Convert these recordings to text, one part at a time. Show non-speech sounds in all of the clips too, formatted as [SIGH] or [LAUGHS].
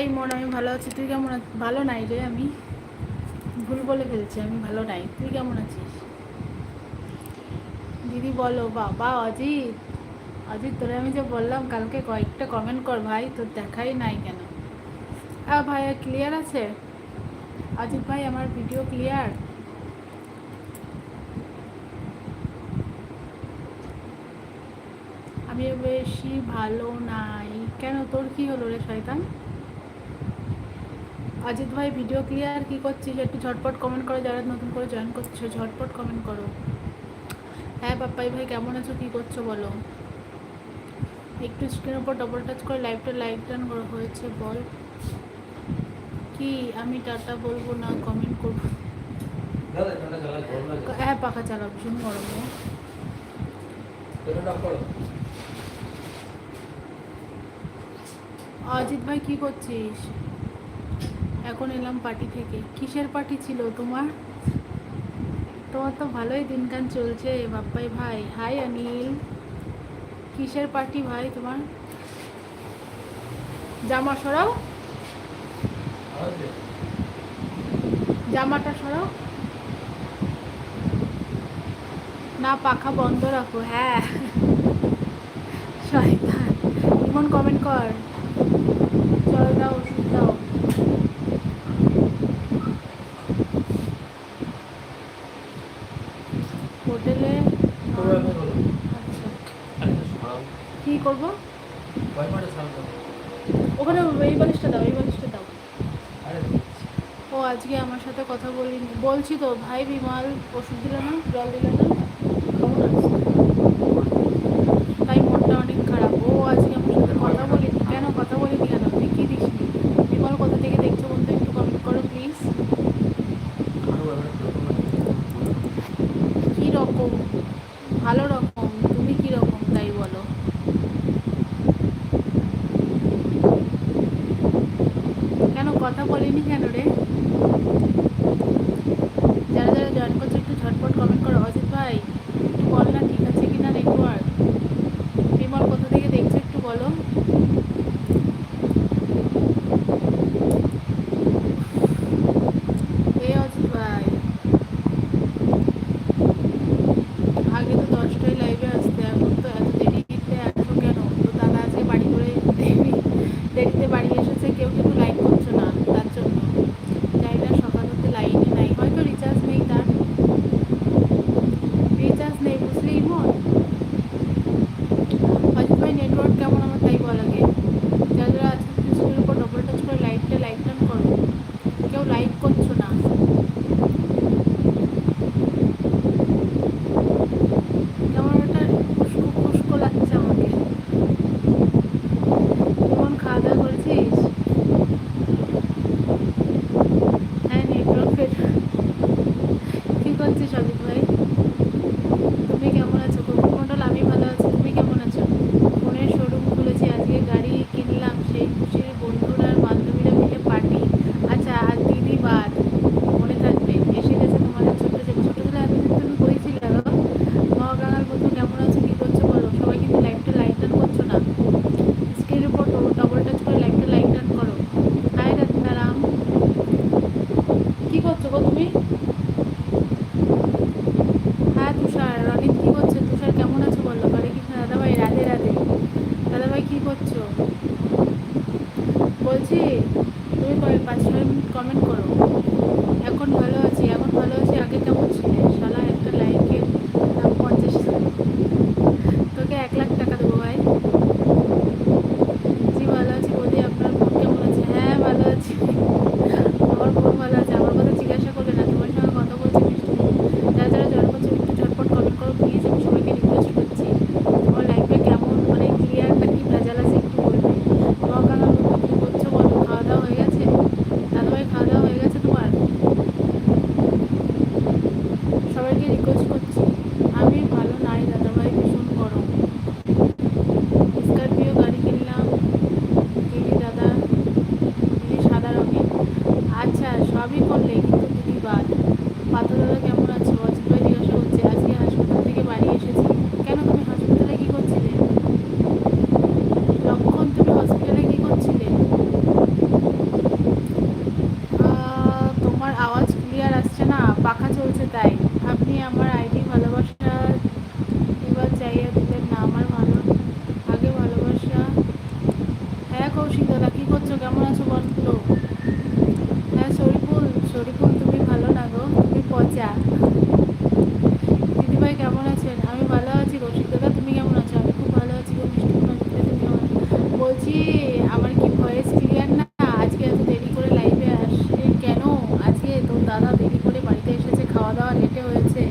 এই মন আমি ভালো আছি। তুই কেমন আছিস ভালো নাই রে আমি। ভুল বলে ফেলছি, আমি ভালো নাই। তুই কেমন আছিস? দিদি বলো, বাবা, অজিত। অজিত, তোরে আমি যে বললাম, কালকে কয়েকটা কমেন্ট কর ভাই, তোর দেখাই নাই কেন? হ্যাঁ ভাই ক্লিয়ার আছে? অজিত ভাই, আমার ভিডিও ক্লিয়ার আমি বেশি ভালো নাই। কেন, তোর কি হলো রে, শয়তান? অজিত ভাই ভিডিও ক্লিয়ার কি করছিস? একটু ঝটপট কমেন্ট করো, যারা নতুন করে জয়েন করছ, ঝটপট কমেন্ট করো। হ্যাঁ পাপ্পাই ভাই, কেমন আছো? কি করছ বলো? একটু স্ক্রিনের উপর ডবল টাচ করে লাইভটা লাইভ ডান করা হয়েছে, বল। কি? আমি টাটা বলব না কমেন্ট করব। হ্যাঁ পাখা চালাও, ভীষণ গরম অজিত ভাই, কি করছিস? এখন এলাম পার্টি থেকে। কিসের পার্টি ছিল তোমার? তোমার তো ভালোই দিনকান চলছে, বাপ্পাই ভাই। হাই অনিল। কিসের পার্টি ভাই তোমার? জামা সরাও। জামাটা সরাও। না, পাখা বন্ধ রাখো। হ্যাঁ। শয়তান। ইমন কমেন্ট কর। চল দাও, ওষুধ দাও হোটেলে তোমরা এখন বলো আচ্ছা আরে সরাও কি করব? ওখানে এই বালিশটা দাও এই বালিশটা দাও। ও আজকে আমার সাথে কথা বলিনি। বলছি তো ভাই বিমাল ওষুধ দিলে না জল দিলে না? বাড়িতে এসেছে খাওয়া দাওয়া লেটে হয়েছে।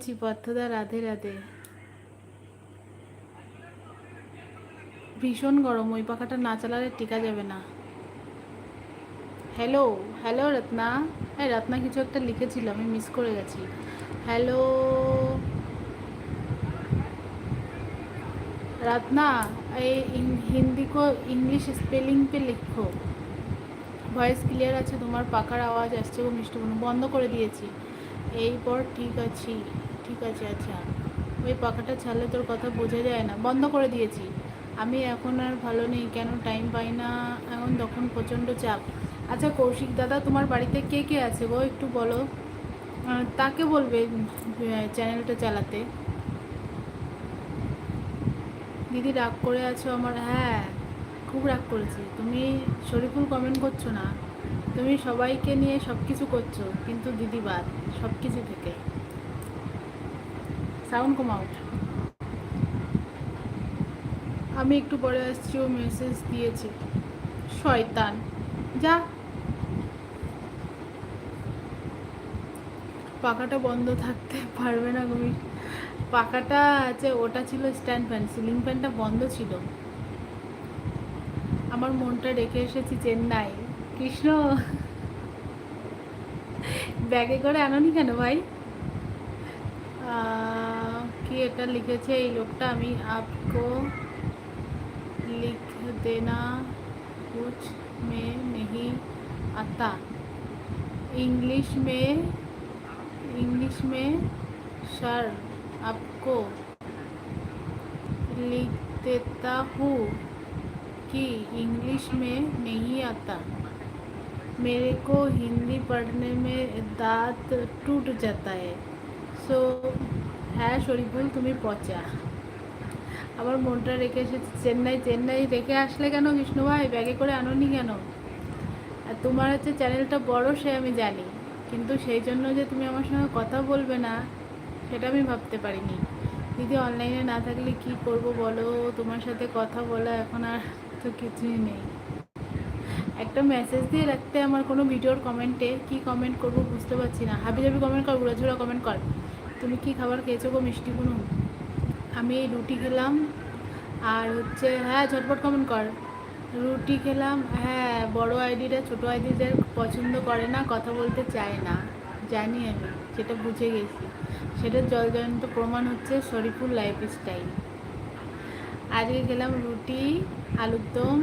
আছি পথদা রাধে রাধে। ভীষণ গরম, ওই পাখাটা না চালালে টিকা যাবে না। Hello hello Ratna. হ্যাঁ রত্না, কিছু একটা লিখেছিল, আমি মিস করে গেছি। হ্যালো রত্না, এই হিন্দি কো, ইংলিশ স্পেলিং পে লিখো। ভয়েস ক্লিয়ার আছে, তোমার পাখার আওয়াজ আসছে এবং মিষ্টি বন্ধ করে দিয়েছি। এই পর ঠিক আছি। ঠিক আছে আচ্ছা। ওই পাখাটা ছাড়লে তোর কথা বোঝা যায় না। বন্ধ করে দিয়েছি। আমি এখন আর ভালো নেই, কেন টাইম পাই না? এখন তখন প্রচণ্ড চাপ। আচ্ছা কৌশিক দাদা, তোমার বাড়িতে কে কে আছে গো? একটু বলো। তাকে বলবে চ্যানেলটা চালাতে। দিদি, রাগ করে আছো আমার? হ্যাঁ খুব রাগ করেছি। তুমি শরীফুল কমেন্ট করছ না। তুমি সবাইকে নিয়ে সব কিছু করছ, কিন্তু দিদি বাদ সব কিছু থেকে। সাউন্ড কমাও। আমি একটু পরে আসছি, ও মেসেজ দিয়েছে। শয়তান। যা। পাখাটা বন্ধ থাকতে পারবে না তুমি পাখাটা আছে, ওটা ছিল স্ট্যান্ড ফ্যান সিলিং ফ্যানটা বন্ধ ছিল। আমার মনটা রেখে এসেছি চেন্নাই। কৃষ্ণ। ব্যাগে করে আনোনি কেন ভাই? আহ, কি এটা লিখেছে এই লোকটা আমি আপকো লিখ দেনা कुछ में नहीं आता इंग्लिश में इंग्लिश में सर आपको लिख देता हूँ कि इंग्लिश में नहीं आता मेरे को हिंदी पढ़ने में दांत टूट जाता है सो হ্যাঁ শরীফুল তুমি পচা। আমার মনটা রেখে এসেছি চেন্নাই চেন্নাই রেখে আসলে কেন কৃষ্ণ ভাই? ব্যাগে করে আনোনি কেন? আর তোমার হচ্ছে চ্যানেলটা বড় সে আমি জানি, কিন্তু সেই জন্য যে তুমি আমার সঙ্গে কথা বলবে না, সেটা আমি ভাবতে পারিনি। দিদি অনলাইনে না থাকলে কি করব বলো? তোমার সাথে কথা বলা এখন আর তো কিছুই নেই। একটা মেসেজ দিয়ে রাখতে আমার কোনো ভিডিওর কমেন্টে কি কমেন্ট করব বুঝতে পারছি না। হাবি জাবি কমেন্ট কর উড়াঝুড়া কমেন্ট কর। তুমি কি খাবার খেয়েছো গো, মিষ্টি কোনো? আমি রুটি খেলাম, আর হচ্ছে হ্যাঁ ঝটপট কমেন্ট কর। রুটি খেলাম হ্যাঁ বড় আইডিটা ছোটো আইডিদের পছন্দ করে না, কথা বলতে চায় না। জানি আমি, সেটা বুঝে গেছি। সেটার জলজয়ন্ত প্রমাণ হচ্ছে শরীফুল লাইফ স্টাইল আজকে খেলাম রুটি, আলুর দম,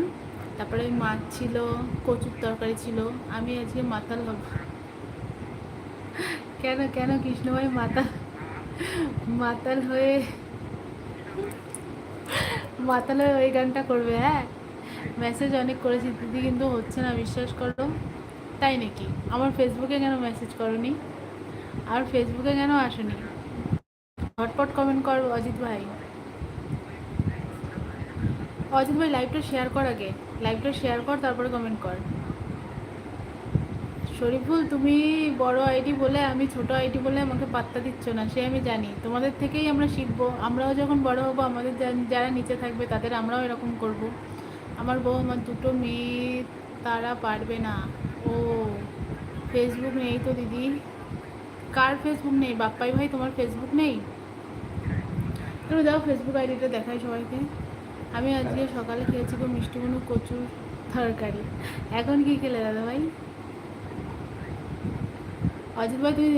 তারপরে মাছ ছিল, কচুর তরকারি ছিল, আমি আজকে মাতাল হব। কেন কেন কৃষ্ণভাই মাতাল? মাতাল হয়ে মাতাল হয়ে ওই গানটা করবে হ্যাঁ? মেসেজ অনেক করেছি, দিদি কিন্তু হচ্ছে না, বিশ্বাস করো। তাই নাকি? আমার ফেসবুকে কেন মেসেজ করনি? আর ফেসবুকে কেন আসনি? ঝটপট কমেন্ট কর, অজিত ভাই। অজিত ভাই লাইভটা শেয়ার কর আগে। লাইভটা শেয়ার কর, তারপরে কমেন্ট কর। শরীফুল, তুমি বড় আইডি বলে আমি ছোট আইডি বলে আমাকে পাত্তা দিচ্ছ না, সে আমি জানি। তোমাদের থেকেই আমরা শিখব। আমরাও যখন বড় হব, আমাদের যারা নিচে থাকবে তাদের আমরাও এরকম করব। আমার বউ আমার দুটো মেয়ে, তারা পারবে না। ও ফেসবুক নেই তো দিদি? কার ফেসবুক নেই? বাপ্পাই ভাই, তোমার ফেসবুক নেই? তুমি দাও ফেসবুক আইডিটা দেখাই সবাইকে। আমি আজকে সকালে খেয়েছি গো মিষ্টি কোনো কচুর তরকারি। এখন কি খেলে দাদা ভাই? অজিত ভাই, তুই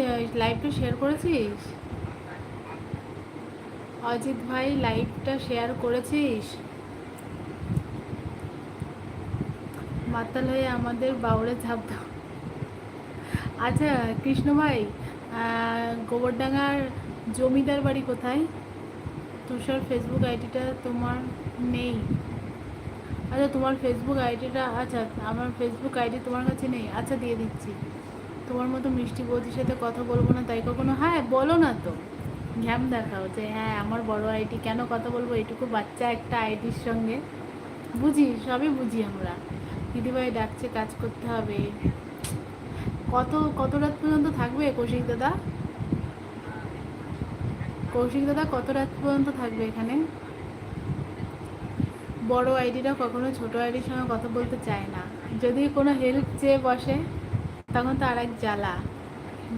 লাইভটা শেয়ার করেছিস? অজিত ভাই লাইভটা শেয়ার করেছিস? মাতাল হয়ে আমাদের বাউরে ঝাঁপ দাও। আচ্ছা কৃষ্ণ ভাই গোবরডাঙ্গার জমিদার বাড়ি কোথায়? তুষার ফেসবুক আইডিটা তোমার নেই। আচ্ছা তোমার ফেসবুক আইডিটা আচ্ছা আমার ফেসবুক আইডি তোমার কাছে নেই। আচ্ছা দিয়ে দিচ্ছি। তোমার মতো মিষ্টি বৌদির সাথে কথা বলব না, তাই কখনো? হ্যাঁ বলো না তো। ঘ্যাম দেখাও যে হ্যাঁ আমার বড় আইডি, কেন কথা বলব? এটুকু বাচ্চা একটা আইটির সঙ্গে। বুঝি, সবই বুঝি আমরা। দিদিভাই ডাকছে, কাজ করতে হবে। কত কত রাত পর্যন্ত থাকবে কৌশিক দাদা? কৌশিক দাদা, কত রাত পর্যন্ত থাকবে এখানে? বড় আইডিটা কখনো ছোট আইডির সঙ্গে কথা বলতে চায় না। যদি কোনো হেল্প চেয়ে বসে তখন তো আর এক জ্বালা।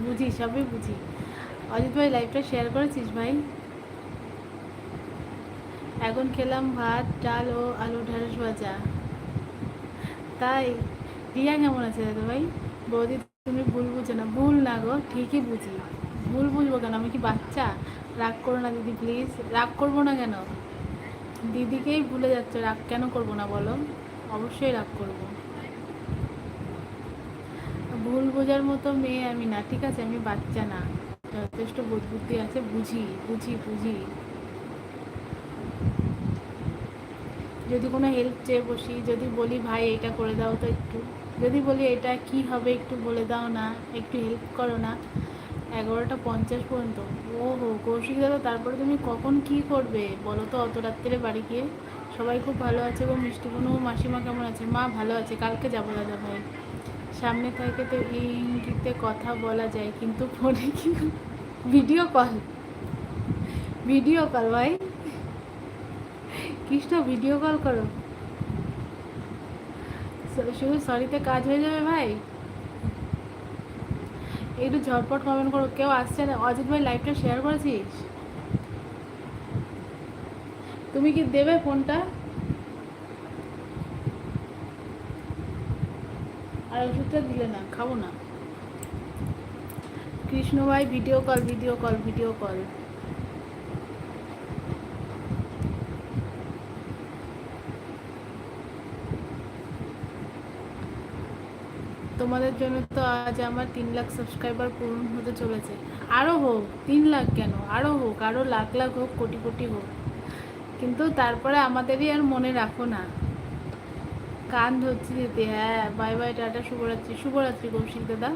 বুঝি, সবই বুঝি। অজিত ভাই লাইভটা শেয়ার করেছিস ভাই? এখন খেলাম ভাত, ডাল ও আলু ঢেঁড়স ভাজা। তাই, রিয়া কেমন আছে দাদা ভাই? বৌদি, তুমি ভুল বুঝো না। ভুল না গো, ঠিকই বুঝি। ভুল বুঝব কেন? আমি কি বাচ্চা? রাগ করো না দিদি প্লিজ রাগ করব না কেন? দিদিকেই ভুলে যাচ্ছে, রাগ কেন করব না বলো? অবশ্যই রাগ করব। ভুল বোঝার মতো মেয়ে আমি না, ঠিক আছে? আমি বাচ্চা না। যথেষ্ট বুদ্ধি আছে, বুঝি বুঝি বুঝি। যদি কোনো হেল্প চেয়ে বসি, যদি বলি, ভাই, এটা করে দাও তো একটু। যদি বলি, এটা কি হবে একটু বলে দাও না, একটু হেল্প করো না। এগারোটা পঞ্চাশ পর্যন্ত। ও হো কৌশিক দাদা, তারপরে তুমি কখন কি করবে? বলো তো, অত রাত্রে বাড়ি গিয়ে। সবাই খুব ভালো আছে এবং মিষ্টি বোনু মাসিমা কেমন আছে? মা ভালো আছে, কালকে যাব দাদা ভাই। সামনে থেকে তো ইঙ্গিতে কথা বলা যায়, কিন্তু ফোনে কি ভিডিও কল? ভিডিও কল, ভাই। কৃষ্ণ, ভিডিও কল করো। শুধু সরিতে কাজ হয়ে যাবে, ভাই? একটু ঝটপট কমেন্ট করো, কেউ আসছে না। অজিত ভাই লাইভটা শেয়ার করেছিস? তুমি কি দেবে ফোনটা আর ওষুধটা দিলে না, খাব না। কৃষ্ণ ভাই video call video call video call তোমাদের জন্য তো আজ আমার তিন লাখ সাবস্ক্রাইবার পূরণ হতে চলেছে। আরও হোক, তিন লাখ কেন? আরও হোক আরও লাখ লাখ হোক, কোটি কোটি হোক। কিন্তু তারপরে আমাদেরই আর মনে রাখো না। কান ধরছি দিদি হ্যাঁ বাই বাই, টাটা, শুভরাত্রি শুভরাত্রি কৌশিক দাদা।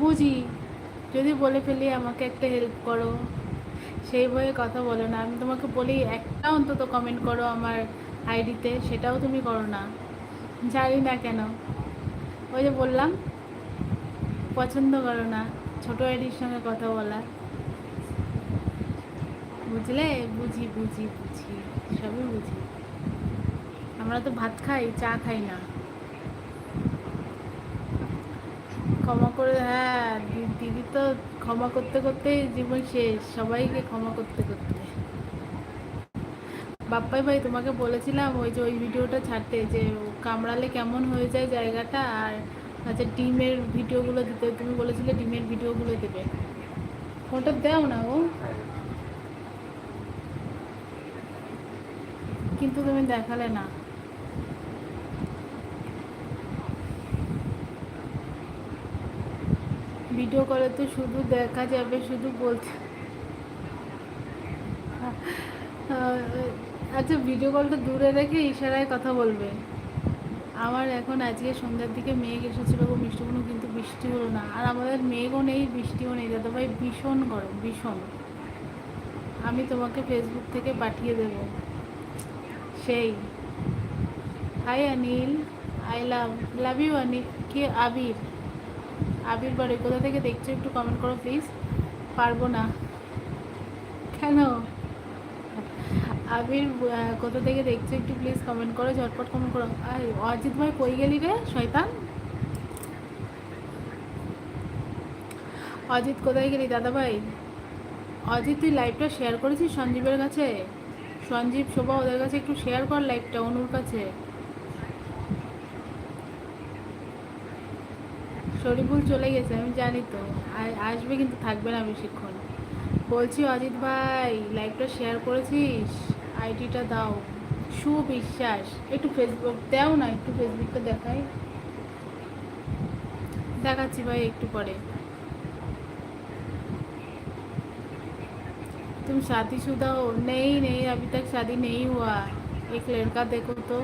বুঝি, যদি বলে ফেলি আমাকে একটা হেল্প করো, সেই ভয়ে কথা বলো না। আমি তোমাকে বলি, একটা অন্তত কমেন্ট করো আমার আইডিতে, সেটাও তুমি করো না। জানি না কেন। ওই যে বললাম, পছন্দ করো না, ছোটো আইডির সঙ্গে কথা বলা। বুঝলে? বুঝি বুঝি বুঝি, সবই বুঝি। আমরা তো ভাত খাই, চা খাই না। ক্ষমা করে হ্যাঁ দিদি তো ক্ষমা করতে করতে জীবন শেষ, সবাইকে ক্ষমা করতে করতে। বাপ্পাই ভাই, তোমাকে বলেছিলাম ওই যে ওই ভিডিওটা ছাড়তে যে কামড়ালে কেমন হয়ে যায় জায়গাটা আর আচ্ছা ডিমের ভিডিওগুলো দিতে, তুমি বলেছিলে ডিমের ভিডিওগুলো দেবে। ফোনটা দাও না ও। কিন্তু তুমি দেখালে না। ভিডিও কলে তো শুধু দেখা যাবে, শুধু বলতে আচ্ছা ভিডিও কলটা দূরে রেখে ইশারায় কথা বলবে। আমার এখন আজকে সন্ধ্যার দিকে মেঘ এসেছিল গো মিষ্টি কোনো কিন্তু বৃষ্টি হলো না। আর আমাদের মেঘও নেই, বৃষ্টিও নেই দাদা ভাই ভীষণ গরম, ভীষণ। আমি তোমাকে ফেসবুক থেকে পাঠিয়ে দেব। সেই। Hi Anil I love love you Anil কে আবির? আবির বাড়ি, কোথা থেকে দেখছ একটু কমেন্ট করো প্লিজ পারব না। কেন? আবির কোথা থেকে দেখছ একটু প্লিজ কমেন্ট করো, ঝটপট কমেন্ট করো। আর, অজিত ভাই কই গেলি রে? শয়তান? অজিত কোথায় গেলি দাদা ভাই? অজিত, তুই লাইভটা শেয়ার করেছিস সঞ্জীবের কাছে? সঞ্জীব, শোভা ওদের কাছে একটু শেয়ার কর লাইভটা অনুর কাছে। শরীফুল চলে গেছে আমি জানি তো আ- আসবে কিন্তু থাকবে না বেশিক্ষণ বলছি অজিত ভাই লাইভটা শেয়ার করেছিস আইডিটা দাও সুবিশ্বাস একটু ফেসবুক দাও না একটু ফেসবুকটা দেখাই দেখাচ্ছি ভাই একটু পরে तुम शादीशुदा हो नहीं नहीं अभी तक शादी नहीं हुआ एक लड़का देखो तो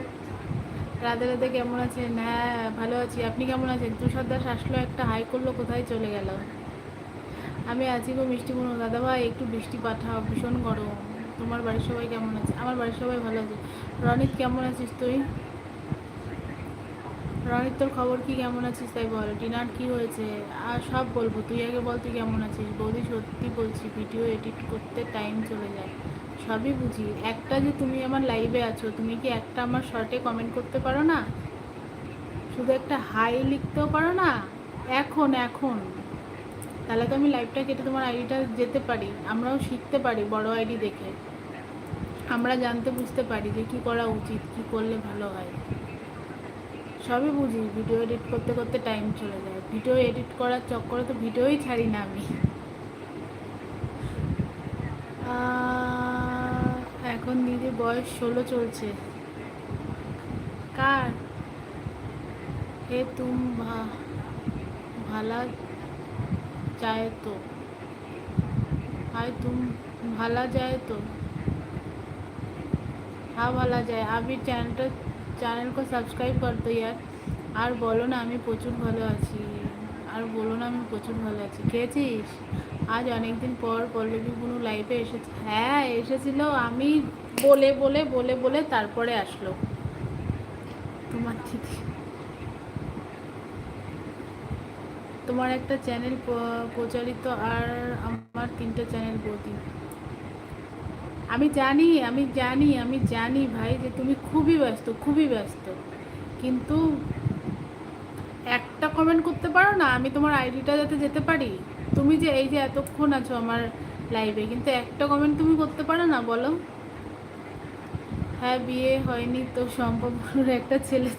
রাধে রাধে, কেমন আছেন? হ্যাঁ ভালো আছি। আপনি কেমন আছেন? তুষার দাস আসলো একটা হাই করল, কোথায় চলে গেল? আমি আছি গো মিষ্টি বোনো। দাদা ভাই একটু বৃষ্টি পাঠাও, ভীষণ গরম। তোমার বাড়ির সবাই কেমন আছে? আমার বাড়ির সবাই ভালো আছে। রনিত, কেমন আছিস তুই? রনিত, তোর খবর কি? কেমন আছিস? তাই বল। ডিনার কি হয়েছে? আর সব বলব। তুই আগে বল, তুই কেমন আছিস? বৌদি সত্যি বলছি, ভিডিও এডিট করতে টাইম চলে যায়। সবই বুঝি। একটা যে তুমি আমার লাইভে আছো, তুমি কি একটা আমার শর্টে কমেন্ট করতে পারো না? শুধু একটা হাই লিখতেও পারো না? এখন এখন। তাহলে তো আমি লাইভটা কেটে তোমার আইডিটা যেতে পারি। আমরাও শিখতে পারি বড় আইডি দেখে। আমরা জানতে বুঝতে পারি যে কী করা উচিত, কী করলে ভালো হয়। সবই বুঝি ভিডিও এডিট করতে করতে টাইম চলে যায়। ভিডিও এডিট করার চক্করে তো ভিডিওই ছাড়ি না আমি। এখন দিদির বয়স ষোলো চলছে। কার? হে তুম ভালা যায় তো। হাই তুম, ভালা যায় তো। হা ভালা যায়। আমি চ্যানেলটা, চ্যানেলকে সাবস্ক্রাইব করতো ইয়ার। আর বলো না আমি প্রচুর ভালো আছি। আর বলো না আমি প্রচুর ভালো আছি। খেয়েছিস? আজ অনেকদিন পর পল্লবী কোনো লাইফে এসেছে হ্যাঁ এসেছিল। আমি বলে বলে বলে বলে তারপরে আসলো। তোমার দিদি। তোমার একটা চ্যানেল প্রচারিত আর আমার তিনটে চ্যানেল বৌদি। আমি জানি আমি জানি আমি জানি ভাই যে তুমি খুবই ব্যস্ত খুবই ব্যস্ত। কিন্তু একটা কমেন্ট করতে পারো না? আমি তোমার আইডিটা যাতে যেতে পারি? তুমি যে এই যে এতক্ষণ আছো আমার লাইভে কিন্তু একটা কমেন্ট তুমি করতে পারো না, বলো? হ্যাঁ বিয়ে হয়নি তো সম্ভবর একটা ছেলে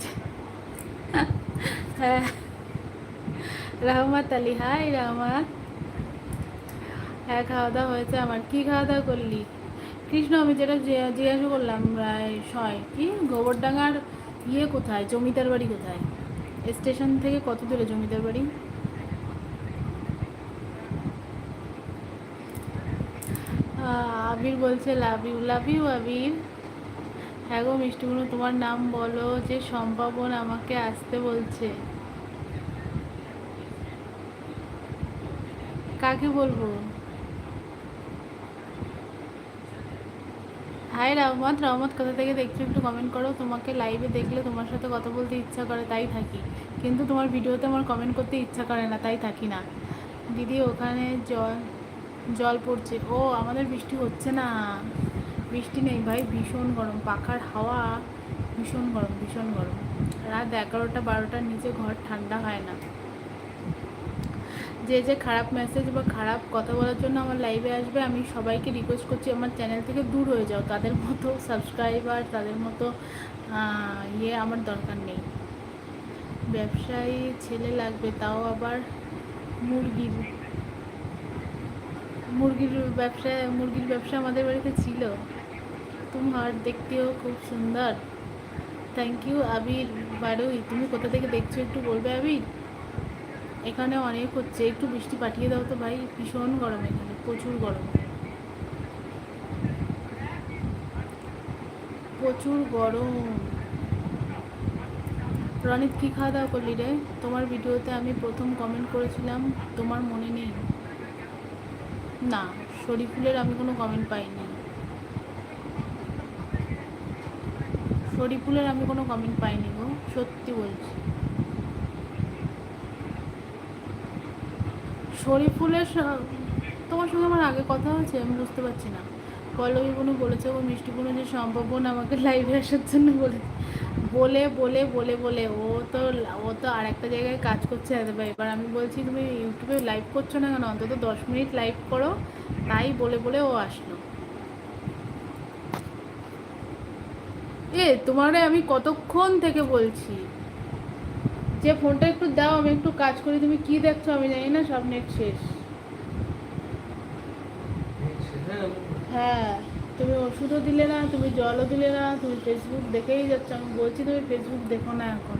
হ্যাঁ। রহমত আলী, হাই রহমত। হ্যাঁ খাওয়া দাওয়া হয়েছে আমার। কি খাওয়া দাওয়া করলি? কৃষ্ণ, আমি যেটা জিজ্ঞাসা করলাম সয়, কি? গোবরডাঙ্গার ইয়ে কোথায়? জমিদার বাড়ি কোথায়? স্টেশন থেকে কত দূরে জমিদার বাড়ি? আবির বলছে লাভ ইউ লাভ ইউ আবির। হ্যাঁ গো মিষ্টিগুলো তোমার নাম বলো যে সম্পাবন আমাকে আসতে বলছে। কাকে বলব? হাই রহমত রহমত, কোথা থেকে দেখছ? একটু কমেন্ট করো। তোমাকে লাইভে দেখলে তোমার সাথে কথা বলতে ইচ্ছা করে, তাই থাকি। কিন্তু তোমার ভিডিওতে আমার কমেন্ট করতে ইচ্ছা করে না, তাই থাকি না। দিদি, ওখানে জল জল পড়ছে। ও, আমাদের বৃষ্টি হচ্ছে না। বৃষ্টি নেই ভাই, ভীষণ গরম। পাখার হাওয়া, ভীষণ গরম ভীষণ গরম। রাত এগারোটা বারোটার নিচে ঘর ঠান্ডা হয় না। যে যে খারাপ মেসেজ বা খারাপ কথা বলার জন্য আমার লাইভে আসবে, আমি সবাইকে রিকোয়েস্ট করছি আমার চ্যানেল থেকে দূর হয়ে যাও। তাদের মতো সাবস্ক্রাইবার তাদের মতো ইয়ে আমার দরকার নেই। ব্যবসায়ী, ছেলে লাগবে, তাও আবার মুরগির মুরগির ব্যবসা মুরগির ব্যবসা আমাদের বাড়িতে ছিল। তোমার দেখতেও খুব সুন্দর। থ্যাংক ইউ আবির, বারুই, তুমি কোথা থেকে দেখছ একটু বলবে আবির? এখানে অনেক হচ্ছে, একটু বৃষ্টি পাঠিয়ে দাও তো ভাই, ভীষণ গরম এখানে, প্রচুর গরম। প্রচুর গরম। রনিত, কি খাওয়া দাওয়া করলি রে? তোমার ভিডিওতে আমি প্রথম কমেন্ট করেছিলাম, তোমার মনে নেই। না, শরীফুলের আমি কোনো কমেন্ট পাইনি। শরীফুলের আমি কোনো কমেন্ট পাইনি গো, সত্যি বলছি। শরীফুলের তোমার সঙ্গে আমার আগে কথা হয়েছে, আমি বুঝতে পারছি না। পল্লবী বোনু বলেছে, ও মিষ্টি বোনু যে সম্ভব বোন আমাকে লাইভে আসার জন্য বলে বলে বলে বলে বলে, ও তো ও তো আর একটা জায়গায় কাজ করছে। এবার এবার আমি বলছি, তুমি ইউটিউবে লাইভ করছ না কেন? অন্তত দশ মিনিট লাইভ করো। তাই বলে বলে ও আসলো। এ, তোমারে আমি কতক্ষণ থেকে বলছি? যে ফোনটা একটু দাও, আমি একটু কাজ করি। তুমি কি দেখছ আমি জানি না, সব নেট শেষ। হ্যাঁ তুমি ওষুধও দিলে না, তুমি জলও দিলে না, তুমি ফেসবুক দেখেই যাচ্ছ। আমি বলছি, তুমি ফেসবুক দেখো না এখন।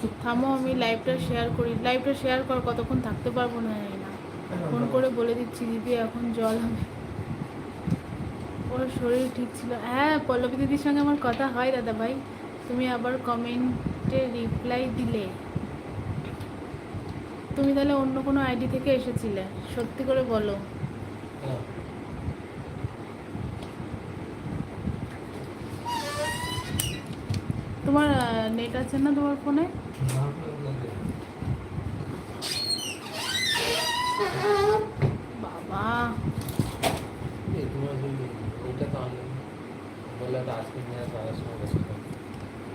চুপ থামো, আমি লাইভটা শেয়ার করি। লাইভটা শেয়ার কর, কতক্ষণ থাকতে পারব না জানি না। ফোন করে বলে দিচ্ছি, দিদি, এখন জল হবে। ওর শরীর ঠিক ছিল। হ্যাঁ পল্লবী দিদির সঙ্গে আমার কথা হয় দাদা ভাই তুমি আবার কমেন্টে রিপ্লাই দিলে। তুমি তাহলে অন্য কোনো আইডি থেকে এসেছিলে? সত্যি করে বলো হ্যাঁ। তোমার নেট আছে না তোমার ফোনে বাবা।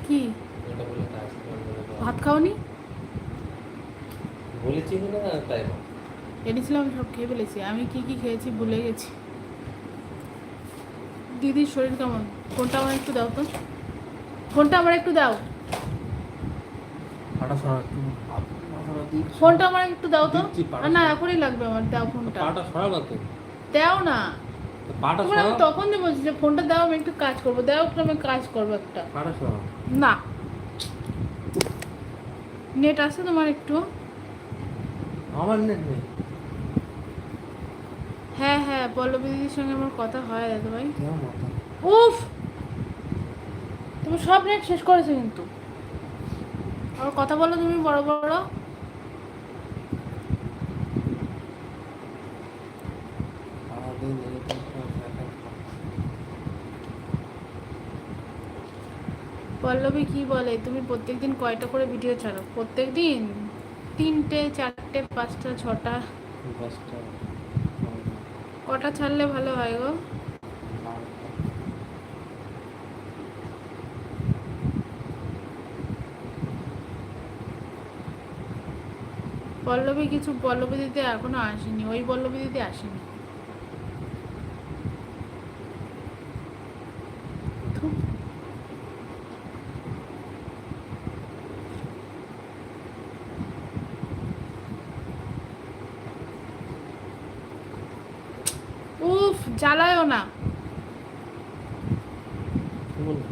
কি। ভাত খাওনি? বলেছি এনেছিলাম সব খেয়ে ফেলেছি। আমি কি কি খেয়েছি ভুলে গেছি। দিদির শরীর কেমন? কোনটা আমার একটু দাও তো। ফোনটা আমার একটু দাও। ফোনটা আমার একটু দাও তো। না এখনই লাগবে আমার দাও ফোনটা। পাটা সরা না তো। দাও না। পাটা তোমার তখন দিয়ে বলছি যে ফোনটা দাও আমি একটু কাজ করব। দাও একটু আমি কাজ করব একটা। পাটা সরা না। নেট আছে তোমার একটু? আমার নেট নেই। হ্যাঁ হ্যাঁ পল্লবী দিদির সঙ্গে আমার কথা হয় দাদা ভাই কেমন উফ! তুমি সব নেট শেষ করেছ কিন্তু। আর কথা বলো তুমি বড় বড়। পল্লবী কি বলে? তুমি প্রত্যেকদিন কয়টা করে ভিডিও ছাড়ো? প্রত্যেকদিন? তিনটে চারটে পাঁচটা ছটা? কটা ছাড়লে ভালো হয় গো? পল্লবী কিছু পল্লবী দিতে এখনও আসেনি ওই পল্লবী দিতে আসেনি থু। উফ জ্বালায়ও না কি বলব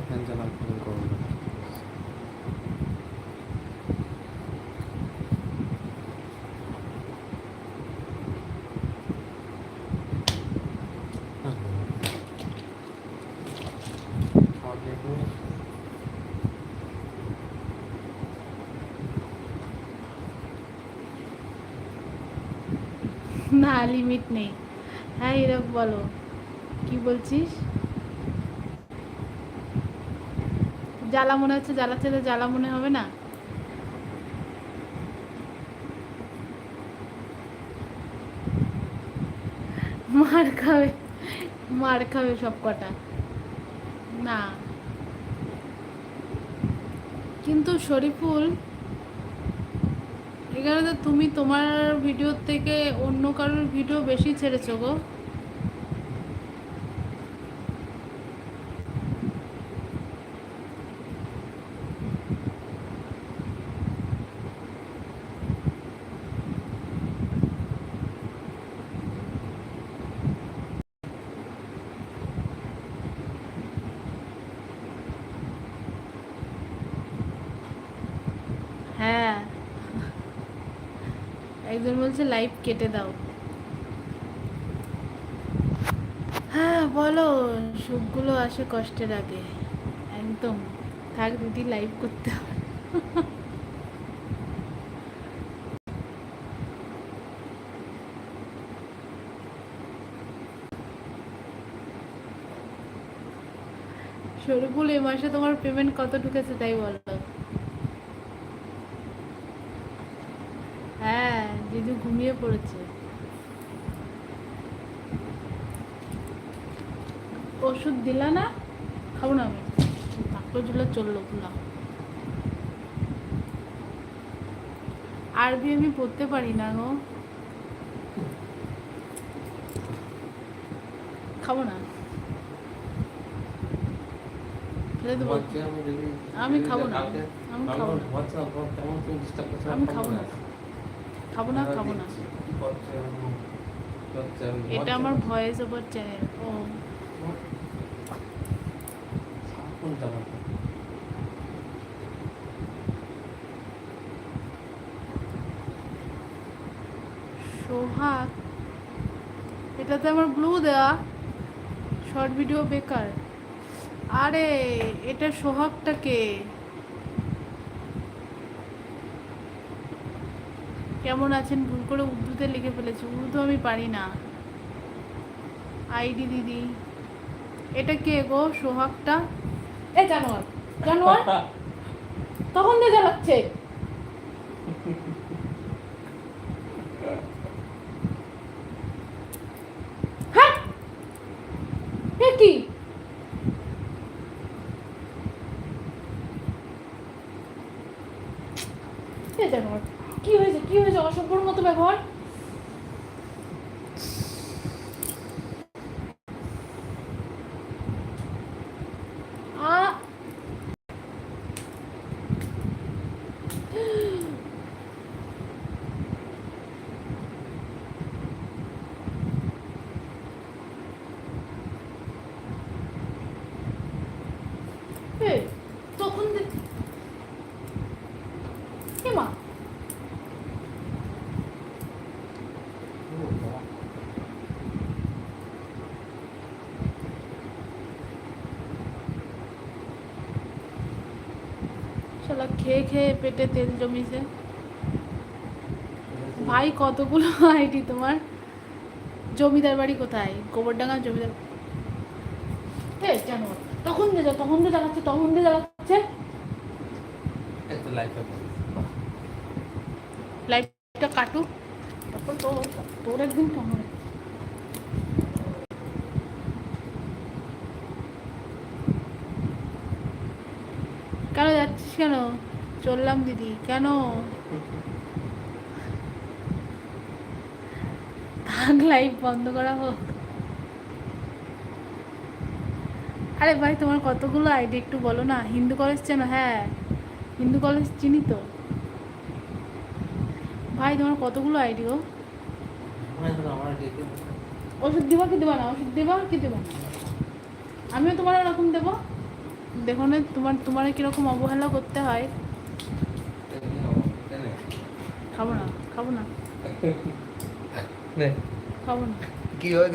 এখন চালান ফোন করব না লিমিট নেই। হ্যাঁ এরকম বলো। কি বলছিস? জ্বালা মনে হচ্ছে জ্বালাচ্ছে তো জ্বালা মনে হবে না? মার খাবে মার খাবে সব কটা। না। কিন্তু শরীফুল এখানে তো তুমি তোমার ভিডিও থেকে অন্য কারোর ভিডিও বেশি ছেড়েছো গো হ্যাঁ একজন বলছে লাইভ কেটে দাও। হ্যাঁ বলো, সুখগুলো আসে কষ্টের আগে। একদম। থাক, দিদি লাইভ করতে হবে। শরীফুল এ মাসে তোমার পেমেন্ট কত ঢুকেছে তাই বলো হ্যাঁ দিদি ঘুমিয়ে পড়েছে। ওষুধ দিলা না? খাব না আমি। ডাক্তার ঝুলে চলল খুলাম আরবি আমি পড়তে পারি না গো। খাব না। আমি খাব না, আমি খাব না। আমি খাব না। খাব না খাব না। এটা আমার ও। সোহাগ, এটাতে আমার ব্লু দেওয়া শর্ট ভিডিও বেকার। আরে, এটা সোহাগটাকে কেমন আছেন? ভুল করে উর্দুতে লিখে ফেলেছি। উর্দু আমি পারি না। আইডি দিদি। এটা কে গো? সোহাগটা? এ জানোয়ার। জানোয়ার? [LAUGHS] তখন দিয়ে জ্বালাচ্ছে হ্যাঁ এ কি এ জানোয়ার কি হয়েছে কি হয়েছে অসভ্যর মতো ব্যবহার আ এই, তখন দে- এ মা শালা খেয়ে খেয়ে পেটে তেল জমিছে ভাই কতগুলো আইডি তোমার? জমিদার বাড়ি কোথায়? গোবরডাঙ্গা জমিদার তখন যা তখন দিয়ে জ্বালাচ্ছে তখন দিয়ে জ্বালাচ্ছে। একটু লাইফে লাইটটা কাটুক তারপর তোর তোর একদিন কেমন কেন যাচ্ছিস কেন? চললাম দিদি, কেন? থাক লাইভ বন্ধ করা হোক। আরে ভাই, তোমার কতগুলো আইডি একটু বলো না? হিন্দু কলেজ চেনো? হ্যাঁ। হিন্দু কলেজ চিনি তো? ভাই, তোমার কতগুলো আইডি ডেকে ওষুধ দিবা কি দেবা না? ওষুধ দিবা কি দেবা? আমিও তোমার ওরকম দেবো। দেখো না, তোমার তোমার কীরকম অবহেলা করতে হয়। খাব না খাব না। খাব না। কি হয়